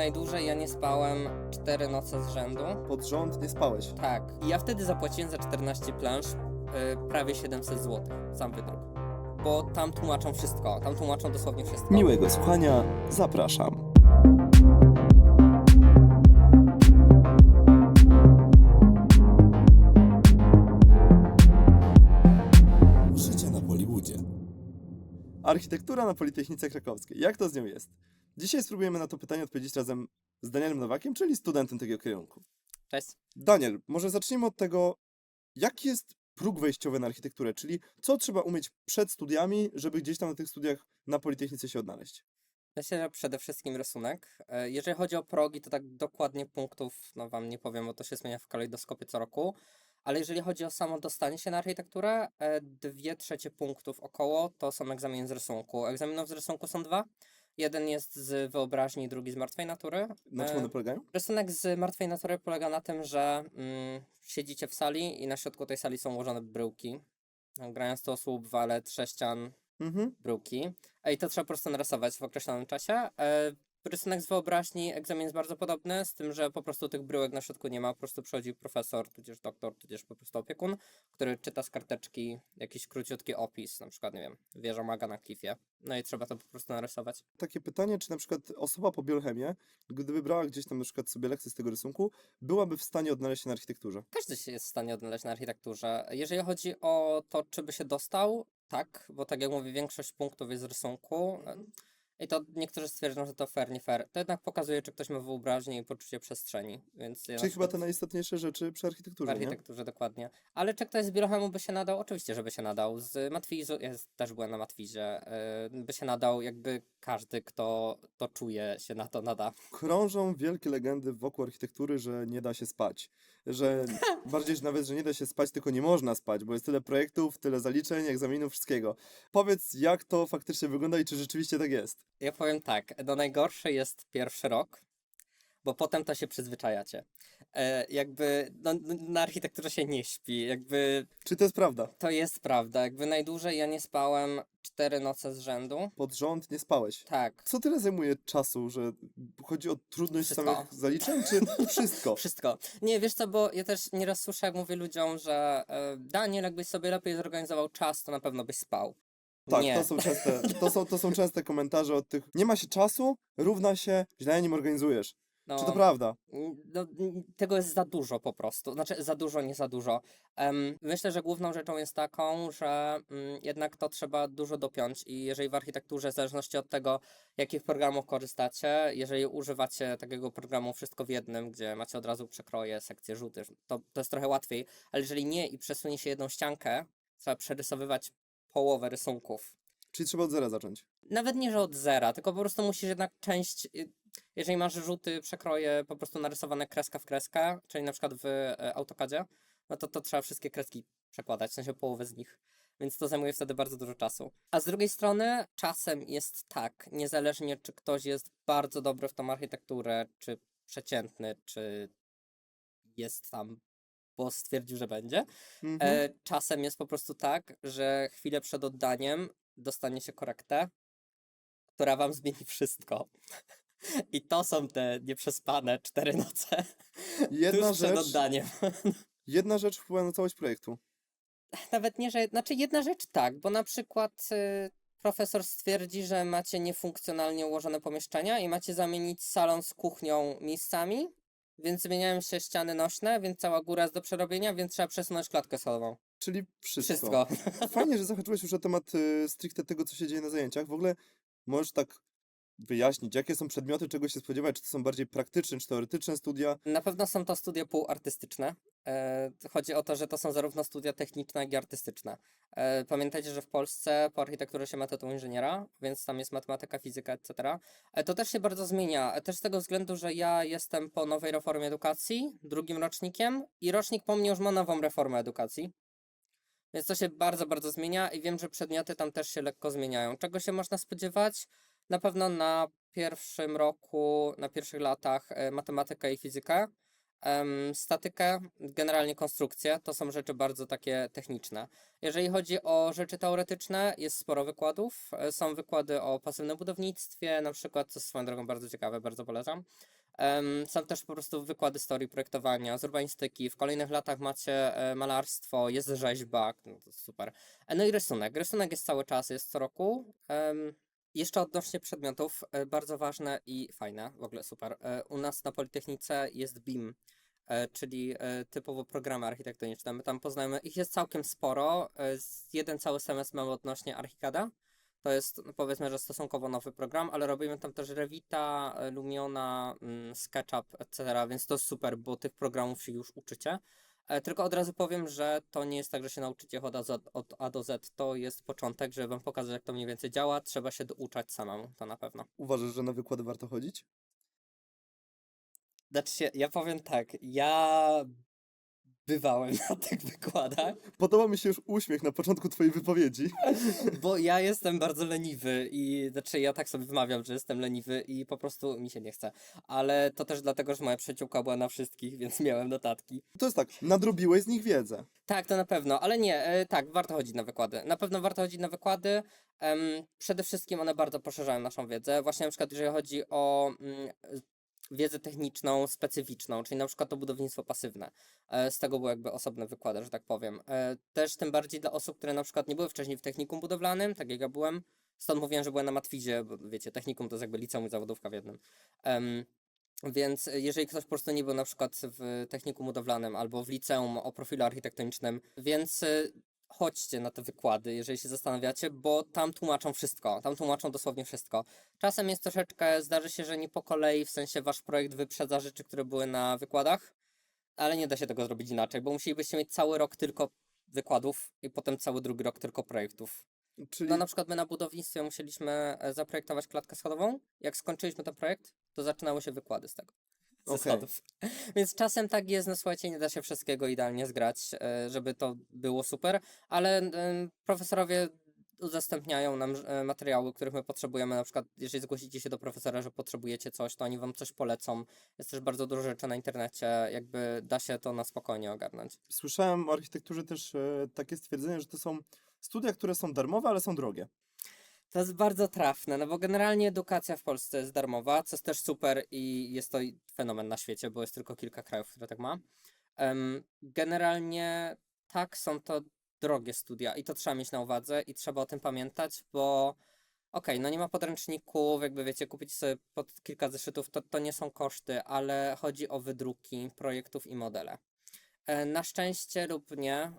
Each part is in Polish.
najdłużej ja nie spałem 4 noce z rzędu. Pod rząd nie spałeś. Tak. I ja wtedy zapłaciłem za 14 plansz y, prawie 700 zł. Sam wydruk. Bo tam tłumaczą wszystko. Tam tłumaczą dosłownie wszystko. Miłego słuchania, zapraszam. Życie na Hollywoodzie. Architektura na Politechnice Krakowskiej. Jak to z nią jest? Dzisiaj spróbujemy na to pytanie odpowiedzieć razem z Danielem Nowakiem, czyli studentem tego kierunku. Cześć. Daniel, może zacznijmy od tego, jaki jest próg wejściowy na architekturę, czyli co trzeba umieć przed studiami, żeby gdzieś tam na tych studiach na Politechnice się odnaleźć. Myślę, że przede wszystkim rysunek. E, Jeżeli chodzi o progi, to tak dokładnie punktów, no wam nie powiem, bo to się zmienia w kalejdoskopie co roku. Ale jeżeli chodzi o samo dostanie się na architekturę, e, dwie trzecie punktów około to są egzaminy z rysunku. Egzaminów z rysunku są dwa. Jeden jest z wyobraźni, drugi z martwej natury. Na czym E, one polegają? Rysunek z martwej natury polega na tym, że mm, siedzicie w sali i na środku tej sali są ułożone bryłki. Grając to słup, walet, sześcian, Mhm. bryłki. I to trzeba po prostu narysować w określonym czasie. Rysunek z wyobraźni, egzamin jest bardzo podobny, z tym, że po prostu tych bryłek na środku nie ma. Po prostu przychodzi profesor, tudzież doktor, tudzież po prostu opiekun, który czyta z karteczki jakiś króciutki opis, na przykład, nie wiem, wieża maga na klifie. No i trzeba to po prostu narysować. Takie pytanie, czy na przykład osoba po biochemię, gdyby brała gdzieś tam na przykład sobie lekcję z tego rysunku, byłaby w stanie odnaleźć się na architekturze? Każdy się jest w stanie odnaleźć na architekturze. Jeżeli chodzi o to, czy by się dostał, tak, bo tak jak mówię, większość punktów jest z rysunku. e, I to niektórzy stwierdzą, że to fair, nie fair. To jednak pokazuje, czy ktoś ma wyobraźnię i poczucie przestrzeni. Więc ja Czyli chyba te najistotniejsze rzeczy przy architekturze, nie? architekturze dokładnie. Ale czy ktoś z biochemu by się nadał? Oczywiście, że by się nadał. Z matwizu, ja też byłem na matwizie, yy, by się nadał jakby każdy, kto to czuje, się na to nada. Krążą wielkie legendy wokół architektury, że nie da się spać. Że bardziej że nawet, że nie da się spać, tylko nie można spać, bo jest tyle projektów, tyle zaliczeń, egzaminów, wszystkiego. Powiedz, jak to faktycznie wygląda i czy rzeczywiście tak jest? Ja powiem tak, no najgorszy jest pierwszy rok, bo potem to się przyzwyczajacie. E, jakby no, na architekturze się nie śpi, jakby Czy to jest prawda? to jest prawda, jakby najdłużej ja nie spałem cztery noce z rzędu. Pod rząd nie spałeś. Tak, Co tyle zajmuje czasu, że chodzi o trudność Wszystko. samych zaliczeń, czy wszystko? wszystko. Nie, wiesz co, bo ja też nieraz słyszę, jak mówię ludziom, że e, Daniel, jakbyś sobie lepiej zorganizował czas, to na pewno byś spał. Tak, nie. to są, częste, to, są, to są częste komentarze od tych. Nie ma się czasu, równa się, źle nim organizujesz. No, Czy to prawda? No, tego jest za dużo po prostu. Znaczy, za dużo, nie za dużo. Em, myślę, że główną rzeczą jest taką, że mm, jednak to trzeba dużo dopiąć i jeżeli w architekturze, w zależności od tego, jakich programów korzystacie, jeżeli używacie takiego programu wszystko w jednym, gdzie macie od razu przekroje, sekcje, rzuty, to, to jest trochę łatwiej, ale jeżeli nie i przesunie się jedną ściankę, trzeba przerysowywać połowę rysunków Czyli trzeba od zera zacząć. nawet nie, że od zera, tylko po prostu musisz jednak część, y, jeżeli masz rzuty, przekroje po prostu narysowane kreska w kreskę, czyli na przykład w e, AutoCADzie, no to to trzeba wszystkie kreski przekładać, w sensie połowę z nich. Więc to zajmuje wtedy bardzo dużo czasu. A z drugiej strony czasem jest tak, niezależnie czy ktoś jest bardzo dobry w tą architekturę, czy przeciętny, czy jest tam, bo stwierdził, że będzie, Mhm. E, czasem jest po prostu tak, że chwilę przed oddaniem dostanie się korektę, która wam zmieni wszystko. I to są te nieprzespane cztery noce Jedna tuż przed rzecz, oddaniem. jedna rzecz wpływa na całość projektu. Nawet nie, że. Znaczy, jedna rzecz tak, bo na przykład y, profesor stwierdzi, że macie niefunkcjonalnie ułożone pomieszczenia i macie zamienić salon z kuchnią miejscami, więc zmieniają się ściany nośne, więc cała góra jest do przerobienia, więc trzeba przesunąć klatkę schodową. Czyli wszystko. Wszystko. Fajnie, że zahaczyłeś już o temat y, stricte tego, co się dzieje na zajęciach. W ogóle możesz tak wyjaśnić, jakie są przedmioty, czego się spodziewać, czy to są bardziej praktyczne, czy teoretyczne studia. Na pewno są to studia półartystyczne. E, chodzi o to, że to są zarówno studia techniczne, jak i artystyczne. E, pamiętajcie, że w Polsce po architekturze się ma tytuł inżyniera, więc tam jest matematyka, fizyka, etc. E, to też się bardzo zmienia. Też z tego względu, że ja jestem po nowej reformie edukacji, drugim rocznikiem i rocznik po mnie już ma nową reformę edukacji. Więc to się bardzo, bardzo zmienia i wiem, że przedmioty tam też się lekko zmieniają. Czego się można spodziewać? Na pewno na pierwszym roku, na pierwszych latach e, matematyka i fizyka. Em, statykę, generalnie konstrukcję, to są rzeczy bardzo takie techniczne. Jeżeli chodzi o rzeczy teoretyczne, jest sporo wykładów. E, Są wykłady o pasywnym budownictwie, na przykład, co swoją drogą bardzo ciekawe, bardzo polecam. Są też po prostu wykłady z teorii projektowania, z urbanistyki. W kolejnych latach macie e, malarstwo, jest rzeźba, no to super. No i rysunek. Rysunek jest cały czas, jest co roku. Jeszcze odnośnie przedmiotów, e, bardzo ważne i fajne, w ogóle super. E, U nas na Politechnice jest BIM, e, czyli typowo programy architektoniczne. My tam poznajemy, ich jest całkiem sporo. Jeden cały semestr mamy odnośnie Archicada. To jest no, powiedzmy, że stosunkowo nowy program, ale robimy tam też Revita, Lumiona, mm, SketchUp, etc., więc to super, bo tych programów się już uczycie. E, Tylko od razu powiem, że to nie jest tak, że się nauczycie od A, od A do Z. To jest początek, żeby wam pokazać, jak to mniej więcej działa. Trzeba się douczać samemu, to na pewno. Uważasz, że na wykłady warto chodzić? Znaczy ja powiem tak, ja bywałem na tych wykładach, Podoba mi się już uśmiech na początku twojej wypowiedzi. bo ja jestem bardzo leniwy i znaczy ja tak sobie wymawiam, że jestem leniwy i po prostu mi się nie chce. Ale to też dlatego, że moja przyjaciółka była na wszystkich, więc miałem notatki. To jest tak, nadrobiłeś z nich wiedzę. Tak, to na pewno, ale nie, e, tak, warto chodzić na wykłady. Na pewno warto chodzić na wykłady. Em, przede wszystkim one bardzo poszerzają naszą wiedzę. Właśnie na przykład, jeżeli chodzi o mm, wiedzę techniczną, specyficzną, czyli na przykład to budownictwo pasywne. E, z tego były jakby osobne wykłady, że tak powiem. E, też tym bardziej dla osób, które na przykład nie były wcześniej w technikum budowlanym, tak jak ja byłem. Stąd mówiłem, że byłem na Matwizie, bo wiecie, technikum to jest jakby liceum i zawodówka w jednym. Em, więc jeżeli ktoś po prostu nie był na przykład w technikum budowlanym albo w liceum o profilu architektonicznym, więc e, chodźcie na te wykłady, jeżeli się zastanawiacie, bo tam tłumaczą wszystko, tam tłumaczą dosłownie wszystko. Czasem jest troszeczkę, zdarzy się, że nie po kolei, w sensie wasz projekt wyprzedza rzeczy, które były na wykładach, ale nie da się tego zrobić inaczej, bo musielibyście mieć cały rok tylko wykładów i potem cały drugi rok tylko projektów. Czyli No na przykład my na budownictwie musieliśmy e, zaprojektować klatkę schodową. Jak skończyliśmy ten projekt, to zaczynały się wykłady z tego. Ze Okej. schodów. Więc czasem tak jest, no słuchajcie, nie da się wszystkiego idealnie zgrać, e, żeby to było super, ale profesorowie udostępniają nam e, materiały, których my potrzebujemy. Na przykład, jeżeli zgłosicie się do profesora, że potrzebujecie coś, to oni wam coś polecą. Jest też bardzo dużo rzeczy na internecie, jakby da się to na spokojnie ogarnąć. słyszałem o architekturze też e, takie stwierdzenie, że to są studia, które są darmowe, ale są drogie. To jest bardzo trafne, no bo generalnie edukacja w Polsce jest darmowa, co jest też super i jest to fenomen na świecie, bo jest tylko kilka krajów, które tak ma. Em, generalnie tak, są to drogie studia i to trzeba mieć na uwadze i trzeba o tym pamiętać, bo okej, no nie ma podręczników, jakby wiecie, kupić sobie pod kilka zeszytów, to, to nie są koszty, ale chodzi o wydruki projektów i modele. E, Na szczęście lub nie,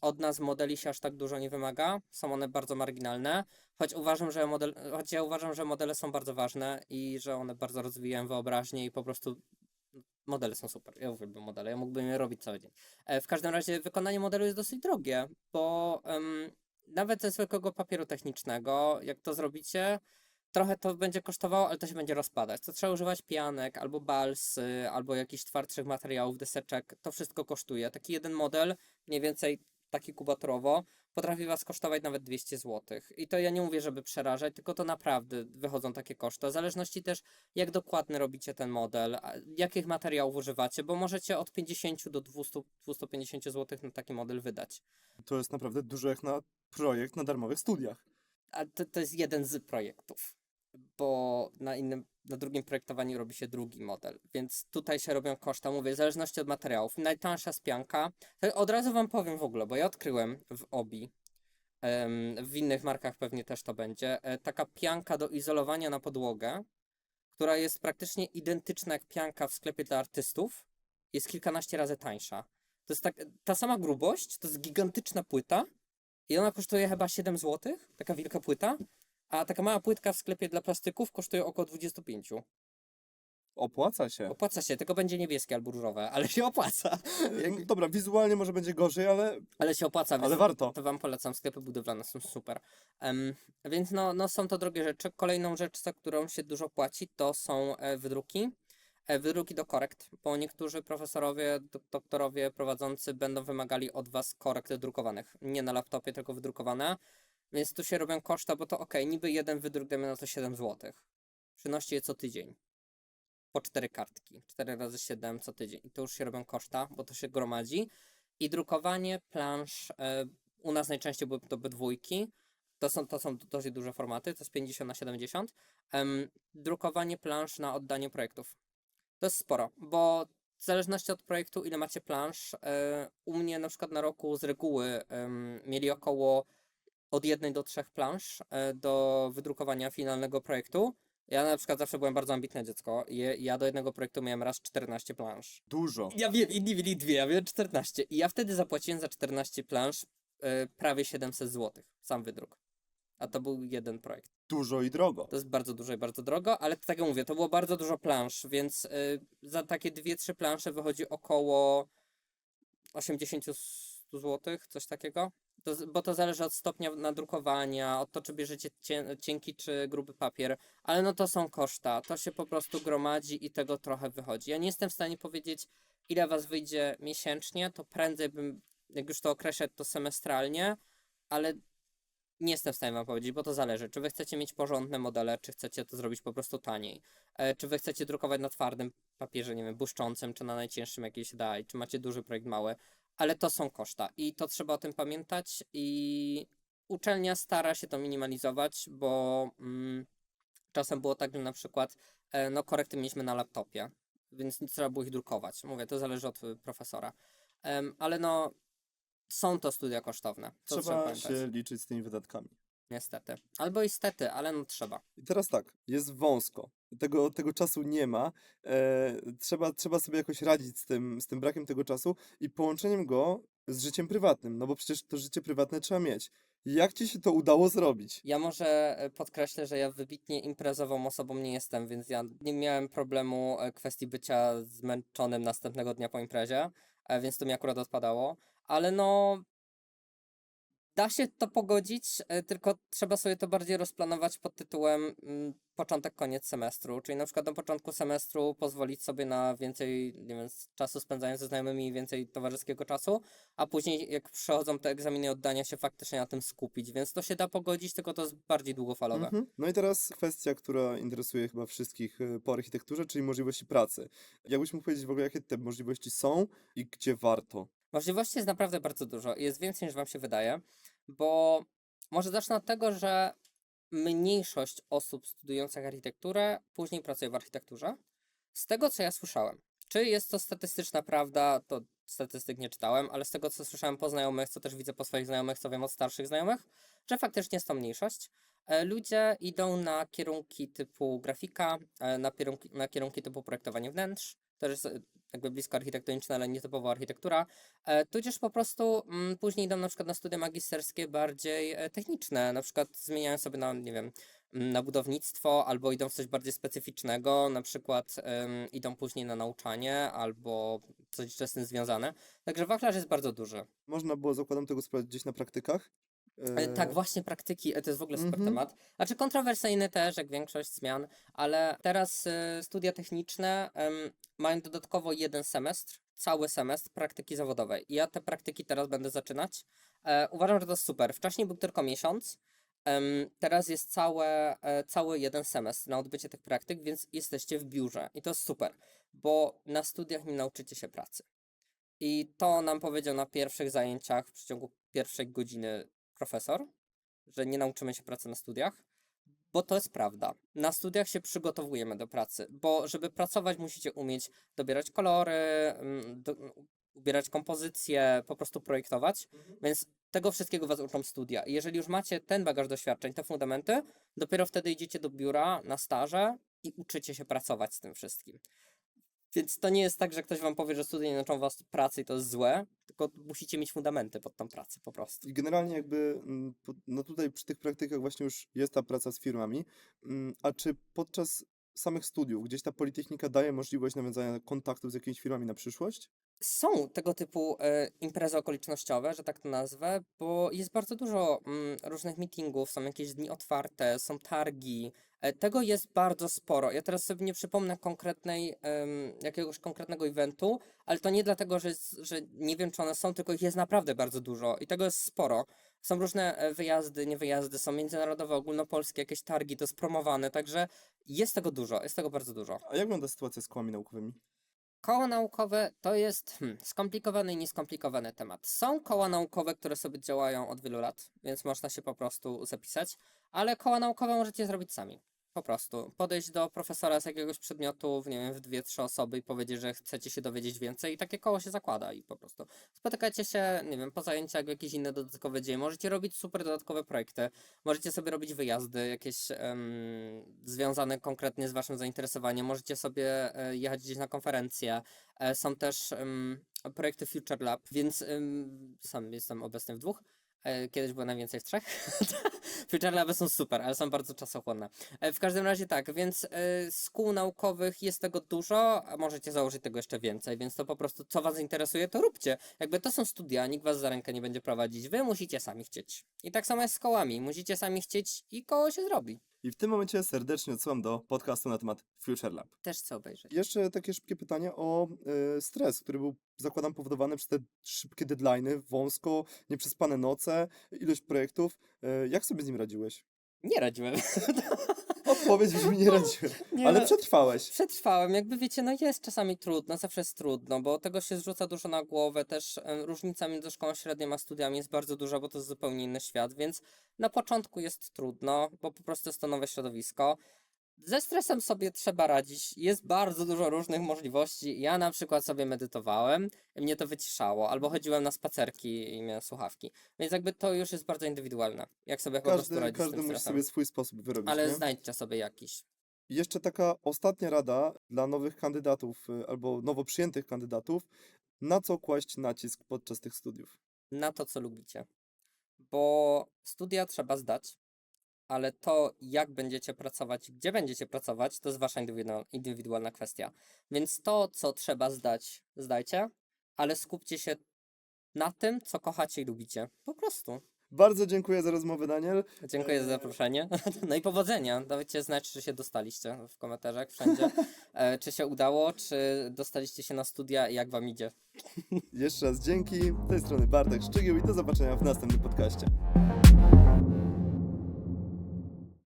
od nas modeli się aż tak dużo nie wymaga. Są one bardzo marginalne, choć uważam, że model, choć ja uważam, że modele są bardzo ważne i że one bardzo rozwijają wyobraźnię i po prostu modele są super. Ja uwielbiam modele, ja mógłbym je robić cały dzień. E, W każdym razie wykonanie modelu jest dosyć drogie, bo em, nawet ze zwykłego papieru technicznego, jak to zrobicie, trochę to będzie kosztowało, ale to się będzie rozpadać. To trzeba używać pianek, albo balsy, albo jakichś twardszych materiałów, deseczek. To wszystko kosztuje. Taki jeden model, mniej więcej taki kubatorowo, potrafi was kosztować nawet 200 zł. I to ja nie mówię, żeby przerażać, tylko to naprawdę wychodzą takie koszty. W zależności też, jak dokładny robicie ten model, jakich materiałów używacie, bo możecie od 50 do 200-250 zł na taki model wydać. To jest naprawdę dużo jak na projekt na darmowych studiach. A to, to jest jeden z projektów, bo na innym, na drugim projektowaniu robi się drugi model, więc tutaj się robią koszta, mówię, w zależności od materiałów. Najtańsza spianka, od razu wam powiem w ogóle, bo ja odkryłem w Obi, w innych markach pewnie też to będzie, e, taka pianka do izolowania na podłogę, która jest praktycznie identyczna jak pianka w sklepie dla artystów, jest kilkanaście razy tańsza. To jest tak, ta sama grubość, to jest gigantyczna płyta, i ona kosztuje chyba 7 zł, taka wielka płyta, a taka mała płytka w sklepie dla plastyków kosztuje około 25. Opłaca się. Opłaca się, tylko będzie niebieskie albo różowe, ale się opłaca. No Dobra, wizualnie może będzie gorzej, ale, Ale się opłaca, więc ale warto. to wam polecam, sklepy budowlane są super. Em, więc no, no są to drogie rzeczy. Kolejną rzecz, za którą się dużo płaci, to są e, wydruki. E, wydruki do korekt, bo niektórzy profesorowie, dok- doktorowie prowadzący będą wymagali od was korekt drukowanych. Nie na laptopie, tylko wydrukowane. Więc tu się robią koszta, bo to ok, niby jeden wydruk dajmy na to 7 zł. Przynoście je co tydzień. po cztery kartki, 4 razy 7 co tydzień. I to już się robią koszta, bo to się gromadzi. I drukowanie plansz, e, u nas najczęściej były to dwójki. To są, to są dość duże formaty, to jest 50 na 70. Em, drukowanie plansz na oddanie projektów. To jest sporo, bo w zależności od projektu, ile macie plansz, e, u mnie na przykład na roku z reguły mieli około od jednej do trzech plansz e, do wydrukowania finalnego projektu. Ja na przykład zawsze byłem bardzo ambitne dziecko ja do jednego projektu miałem raz 14 plansz. Dużo. Ja wiem, inni mieli dwie, ja miałem 14. I ja wtedy zapłaciłem za 14 plansz e, prawie 700 zł, sam wydruk. A to był jeden projekt. Dużo i drogo. To jest bardzo dużo i bardzo drogo, ale tak jak mówię, to było bardzo dużo plansz, więc y, za takie dwie, trzy plansze wychodzi około 80 zł, coś takiego. To, bo to zależy od stopnia nadrukowania, od to, czy bierzecie cienki czy gruby papier, ale no to są koszta, to się po prostu gromadzi i tego trochę wychodzi. Ja nie jestem w stanie powiedzieć, ile was wyjdzie miesięcznie, to prędzej bym, jak już to określę, to semestralnie, ale nie jestem w stanie wam powiedzieć, bo to zależy. Czy wy chcecie mieć porządne modele, czy chcecie to zrobić po prostu taniej. E, czy wy chcecie drukować na twardym papierze, nie wiem, błyszczącym, czy na najcięższym, jaki się da, i czy macie duży projekt, mały. Ale to są koszta i to trzeba o tym pamiętać i uczelnia stara się to minimalizować, bo mm, czasem było tak, że na przykład e, no korekty mieliśmy na laptopie, więc nie trzeba było ich drukować. Mówię, to zależy od y, profesora. Ale no, są to studia kosztowne. To Trzeba pamiętać. się liczyć z tymi wydatkami. Niestety. Albo istety, ale no trzeba. I teraz tak, jest wąsko. Tego, tego czasu nie ma. E, trzeba, trzeba sobie jakoś radzić z tym, z tym brakiem tego czasu i połączeniem go z życiem prywatnym, no bo przecież to życie prywatne trzeba mieć. Jak ci się to udało zrobić? Ja może e, podkreślę, że ja wybitnie imprezową osobą nie jestem, więc ja nie miałem problemu e, kwestii bycia zmęczonym następnego dnia po imprezie, e, więc to mi akurat odpadało. Ale no. Da się to pogodzić, e, tylko trzeba sobie to bardziej rozplanować pod tytułem mm, początek, koniec semestru. Czyli na przykład na początku semestru pozwolić sobie na więcej nie wiem, czasu spędzania ze znajomymi, więcej towarzyskiego czasu, a później jak przychodzą te egzaminy oddania się faktycznie na tym skupić. Więc to się da pogodzić, tylko to jest bardziej długofalowe. Mhm. No i teraz kwestia, która interesuje chyba wszystkich e, po architekturze, czyli możliwości pracy. Jakbyś mógł powiedzieć w ogóle, jakie te możliwości są i gdzie warto? Możliwości jest naprawdę bardzo dużo jest więcej niż Wam się wydaje, bo może zacznę od tego, że mniejszość osób studiujących architekturę później pracuje w architekturze. Z tego, co ja słyszałem, czy jest to statystyczna prawda, to statystyk nie czytałem, ale z tego, co słyszałem po znajomych, co też widzę po swoich znajomych, co wiem od starszych znajomych, że faktycznie jest to mniejszość. E, Ludzie idą na kierunki typu grafika, e, na kierunki, na kierunki typu projektowanie wnętrz, to jest jakby blisko architektoniczne, ale nie typowo architektura. E, tudzież po prostu mm, później idą na przykład na studia magisterskie bardziej e, techniczne, na przykład zmieniają sobie na, nie wiem, mm, na budownictwo, albo idą w coś bardziej specyficznego, na przykład em, idą później na nauczanie, albo coś z tym związane. Także wachlarz jest bardzo duży. Można było, zakładam, tego sprawdzić gdzieś na praktykach? E, Tak, właśnie praktyki, e, to jest w ogóle super Mhm. temat. Znaczy kontrowersyjny też, jak większość zmian, ale teraz e, studia techniczne mają dodatkowo jeden semestr, cały semestr praktyki zawodowej. I ja te praktyki teraz będę zaczynać. E, uważam, że to jest super. Wcześniej był tylko miesiąc, teraz jest całe, e, cały jeden semestr na odbycie tych praktyk, więc jesteście w biurze i to jest super, bo na studiach nie nauczycie się pracy. I to nam powiedział na pierwszych zajęciach w przeciągu pierwszej godziny profesor, że nie nauczymy się pracy na studiach, bo to jest prawda. Na studiach się przygotowujemy do pracy, bo żeby pracować musicie umieć dobierać kolory, mm, do, ubierać kompozycje, po prostu projektować, więc tego wszystkiego was uczą studia. I jeżeli już macie ten bagaż doświadczeń, te fundamenty, dopiero wtedy idziecie do biura na staże i uczycie się pracować z tym wszystkim. Więc to nie jest tak, że ktoś wam powie, że studia nie nauczą was pracy i to jest złe, tylko musicie mieć fundamenty pod tą pracę po prostu. I generalnie jakby, mm, no tutaj przy tych praktykach właśnie już jest ta praca z firmami, mm, a czy podczas samych studiów gdzieś ta Politechnika daje możliwość nawiązania kontaktów z jakimiś firmami na przyszłość? są tego typu e, imprezy okolicznościowe, że tak to nazwę, bo jest bardzo dużo mm, różnych meetingów, są jakieś dni otwarte, są targi. E, tego jest bardzo sporo. Ja teraz sobie nie przypomnę konkretnej, jakiegoś konkretnego eventu, ale to nie dlatego, że, jest, że nie wiem, czy one są, tylko ich jest naprawdę bardzo dużo i tego jest sporo. Są różne e, wyjazdy, niewyjazdy, są międzynarodowe, ogólnopolskie, jakieś targi, to jest promowane, także jest tego dużo, jest tego bardzo dużo. A jak wygląda sytuacja z kołami naukowymi? Koła naukowe to jest hmm, skomplikowany i nieskomplikowany temat. Są koła naukowe, które sobie działają od wielu lat, więc można się po prostu zapisać, ale koła naukowe możecie zrobić sami. Po prostu podejść do profesora z jakiegoś przedmiotu, w, nie wiem, w dwie, trzy osoby i powiedzieć, że chcecie się dowiedzieć więcej i takie koło się zakłada i po prostu spotykacie się, nie wiem, po zajęciach w jakieś inne dodatkowe dzieje. Możecie robić super dodatkowe projekty, możecie sobie robić wyjazdy jakieś em, związane konkretnie z waszym zainteresowaniem, możecie sobie e, jechać gdzieś na konferencje. E, Są też em, projekty Future Lab, więc em, sam jestem obecny w dwóch. E, Kiedyś było najwięcej w trzech. Future Laby są super, ale są bardzo czasochłonne. E, W każdym razie tak, więc e, z kół naukowych jest tego dużo, a możecie założyć tego jeszcze więcej, więc to po prostu co was interesuje, to róbcie. Jakby to są studia, nikt was za rękę nie będzie prowadzić, wy musicie sami chcieć. I tak samo jest z kołami, musicie sami chcieć i koło się zrobi. I w tym momencie serdecznie odsyłam do podcastu na temat Future Lab. Też chcę obejrzeć. Jeszcze takie szybkie pytanie o e, stres, który był, zakładam, powodowany przez te szybkie deadlines, wąsko, nieprzespane noce, ilość projektów. E, jak sobie z nim radziłeś? Nie radziłem. Odpowiedź brzmi nie radziłem, Nie, ale no, przetrwałeś. Przetrwałem, jakby wiecie, no jest czasami trudno, zawsze jest trudno, bo tego się zrzuca dużo na głowę, też em, różnica między szkołą średnią a studiami jest bardzo duża, bo to jest zupełnie inny świat, więc na początku jest trudno, bo po prostu jest to nowe środowisko. Ze stresem sobie trzeba radzić, jest bardzo dużo różnych możliwości. Ja na przykład sobie medytowałem, mnie to wyciszało, albo chodziłem na spacerki i miałem słuchawki, więc jakby to już jest bardzo indywidualne, jak sobie po prostu Każdy, radzić każdy musi sobie swój sposób wyrobić. Ale nie? znajdźcie sobie jakiś. Jeszcze taka ostatnia rada dla nowych kandydatów y, albo nowo przyjętych kandydatów. Na co kłaść nacisk podczas tych studiów? na to, co lubicie. Bo studia trzeba zdać, ale to, jak będziecie pracować, gdzie będziecie pracować, to jest wasza indywidual- indywidualna kwestia. Więc to, co trzeba zdać, zdajcie, ale skupcie się na tym, co kochacie i lubicie. Po prostu. Bardzo dziękuję za rozmowę, Daniel. Dziękuję za Eee. zaproszenie. No i powodzenia. Dajcie znać, czy się dostaliście w komentarzach wszędzie. E, czy się udało, czy dostaliście się na studia i jak wam idzie. Jeszcze raz dzięki. Z tej strony Bartek Szczygieł i do zobaczenia w następnym podcaście.